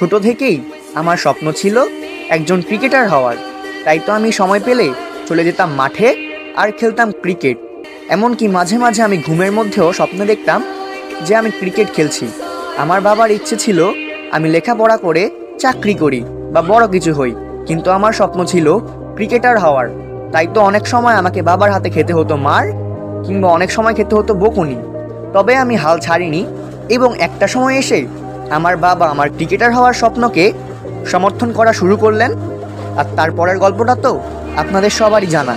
ছোট থেকেই আমার স্বপ্ন ছিল একজন ক্রিকেটার হওয়ার। তাই তো আমি সময় পেলে চলে যেতাম মাঠে আর খেলতাম ক্রিকেট। এমনকি মাঝে মাঝে আমি ঘুমের মধ্যেও স্বপ্ন দেখতাম যে আমি ক্রিকেট খেলছি। আমার বাবার ইচ্ছে ছিল আমি লেখাপড়া করে চাকরি করি বা বড় কিছু হই। কিন্তু আমার স্বপ্ন ছিল ক্রিকেটার হওয়ার। তাই তো অনেক সময় আমাকে বাবার হাতে খেতে হতো মার কিংবা অনেক সময় খেতে হতো বকুনি। তবে আমি হাল ছাড়িনি এবং একটা সময় এসে আমার বাবা আমার ক্রিকেটার হওয়ার স্বপ্নকে সমর্থন করা শুরু করলেন, আর তারপরের গল্পটা তো আপনাদের সবারই জানা।